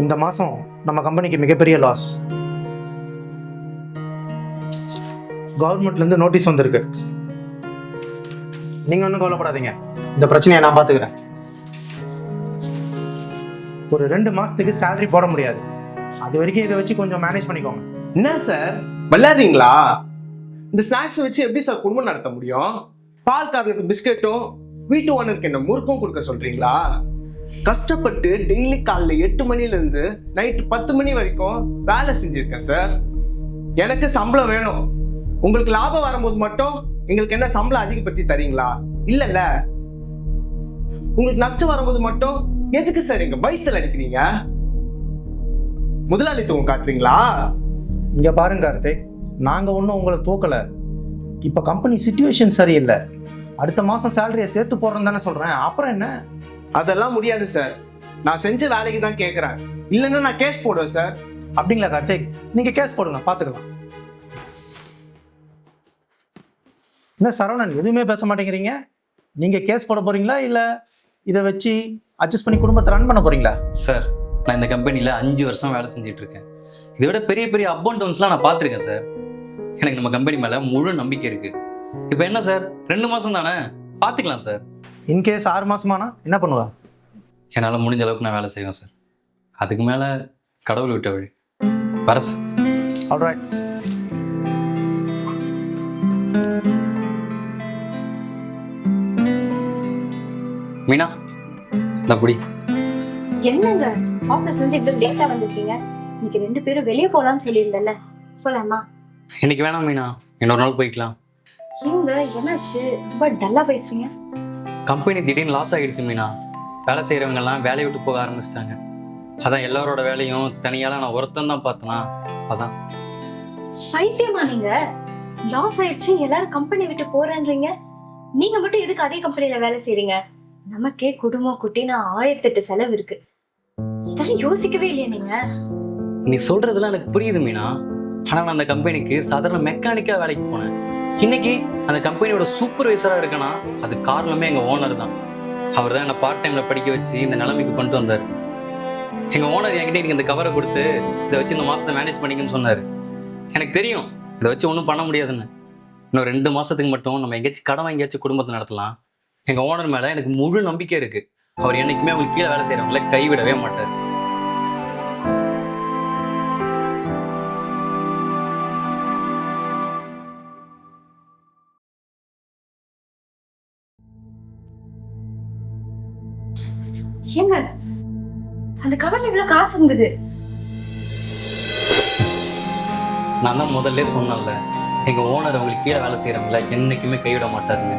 இந்த மாதம் நம்ம கம்பெனிக்கு மிகப்பெரிய லாஸ் கவர்மெண்ட்லேருந்து நோட்டீஸ் வந்திருக்கு. நீங்கள் ஒன்றும் கவலைப்படாதீங்க. இந்த பிரச்சனையை நான் பார்த்துக்கிறேன் ஒரு ரெண்டு மாதத்துக்கு சேலரி போட முடியாது. அது வரைக்கும் இதை வச்சு கொஞ்சம் மேனேஜ் பண்ணிக்கோங்க. என்ன சார்? விளையாடுறீங்களா இந்த ஸ்நாக்ஸ் வச்சு எப்படி சார் குடும்பம் நடத்த முடியும்? பால் காரத்துக்கு பிஸ்கெட்டும் வீட்டு ஓனருக்கு என்ன முறுக்கும் கொடுக்க சொல்றீங்களா? கஷ்டப்பட்டு டெய்லி காலைல எட்டு மணிலேருந்து நைட்டு பத்து மணி வரைக்கும் வேலை செஞ்சுருக்கேன் சார் எனக்கு சம்பளம் வேணும். உங்களுக்கு லாபம் வரும்போது மட்டும் எங்களுக்கு என்ன சம்பளம் அதிகப்படுத்தி தரீங்களா? இல்லைல்ல. உங்களுக்கு நஷ்டம் வரும்போது மட்டும் எதுக்கு சார் எங்க வயிற்றுல அடிக்கிறீங்க? முதலாளித்துவம் காட்டுறீங்களா? இங்கே பாருங்க கார்த்திக். நாங்கள் ஒன்றும் உங்களை தூக்கலை. இப்போ கம்பெனி சுச்சுவேஷன் சரியில்லை. அடுத்த மாதம் சேலரியை சேர்த்து போடுறேன்னு தானே சொல்கிறேன் அப்புறம் என்ன? அதெல்லாம் முடியாது சார் நான் செஞ்ச வேலைக்கு தான் கேட்குறேன் இல்லைன்னா நான் கேஸ் போடுவேன் சார் அப்படிங்களா கார்த்திக்? நீங்கள் கேஸ் போடுங்க பார்த்துக்கலாம் என்ன சரவணன் எதுவுமே பேச மாட்டேங்கிறீங்க? நீங்கள் கேஸ் போட போகிறீங்களா இல்லை இதை வச்சு அட்ஜஸ்ட் பண்ணி குடும்பத்தை ரன் பண்ண போகிறீங்களா சார் நான் இந்த கம்பெனியில் அஞ்சு வருஷம் வேலை செஞ்சுட்டு இருக்கேன். இதை விட பெரிய பெரிய அப் அண்ட் டவுன்ஸ்லாம் நான் பார்த்துருக்கேன் சார் எனக்கு நம்ம கம்பெனி மேலே முழு நம்பிக்கை இருக்கு. இப்போ என்ன சார் ரெண்டு மாதம் தானே? பார்த்துக்கலாம் சார் இன்கேஸ் ஆறு மாசமானா என்ன பண்ணுவா? என்னால் முடிஞ்ச அளவுக்கு நான் வேலை செய்வேன் சார் அதுக்கு மேலே கடவுள் விட்ட வழி. வர சார் ஆல்ரைட் மீனா இந்த குடி. என்னங்க? ஆபீஸ்ல இருந்து இவ்வளவு லேட்டா வந்திருக்கீங்க? இன்னைக்கு ரெண்டு பேரும் வெளியே போலாம்னு சொல்லியிருந்தல போலாமா? இன்னைக்கு வேணாம் மீனா. இன்னொரு நாள் போய்க்கலாம். ஏங்க என்னாச்சு? ரொம்ப டல்லா பேசுறீங்க. கம்பெனி திடீர்னு லாஸ் ஆகிடுச்சு மீனா. வேலை செய்கிறவங்க எல்லாம் வேலையை விட்டு போக ஆரம்பிச்சிட்டாங்க. அதான் எல்லாரோட வேலையும் தனியால நான் ஒருத்தன் தான் பார்த்தனா அதான். பைத்தியமா நீங்க? லாஸ் ஆயிடுச்சு எல்லாரும் கம்பெனி விட்டு போறேன்றீங்க. நீங்க மட்டும் எதுக்கு அதே கம்பெனில வேலை செய்றீங்க? நமக்கே குடும்பம் குட்டின்னு ஆயிரத்தி எட்டு செலவு இருக்கு. இதெல்லாம் யோசிக்கவே இல்லையா நீங்க. நீ சொல்றதெல்லாம் எனக்கு புரியுது மீனா. ஆனா நான் அந்த கம்பெனிக்கு சாதாரண மெக்கானிக்கா வேலைக்கு போனேன். இன்னைக்கு அந்த கம்பெனியோட சூப்பர்வைசராக இருக்கேனா அது காரணமே எங்கள் ஓனர் தான். அவர் தான் என்னை பார்ட் டைமில் படிக்க வச்சு இந்த நிலைமைக்கு கொண்டு வந்தார். எங்க ஓனர் என்கிட்ட எனக்கு இந்த கவரை கொடுத்து இதை வச்சு இந்த மாசத்தை மேனேஜ் பண்ணிக்கன்னு சொன்னார். எனக்கு தெரியும் இதை வச்சு ஒன்றும் பண்ண முடியாதுன்னு. இன்னும் ரெண்டு மாசத்துக்கு மட்டும் நம்ம எங்கேயாச்சும் கடன் வாங்கியாச்சும் குடும்பத்தை நடத்தலாம். எங்கள் ஓனர் மேலே எனக்கு முழு நம்பிக்கை இருக்கு. அவர் என்னைக்குமே அவங்க கீழே வேலை செய்கிறவங்கள கைவிடவே மாட்டார். ஏங்க அந்த கவர்ல இவ்வளவு காசு இருந்தது. நான் தான் முதல்ல சொன்னேன்ல எங்க ஓனர் அவங்களுக்கு கீழே வேலை செய்யறவங்கள என்னைக்குமே கைவிட மாட்டாருன்னு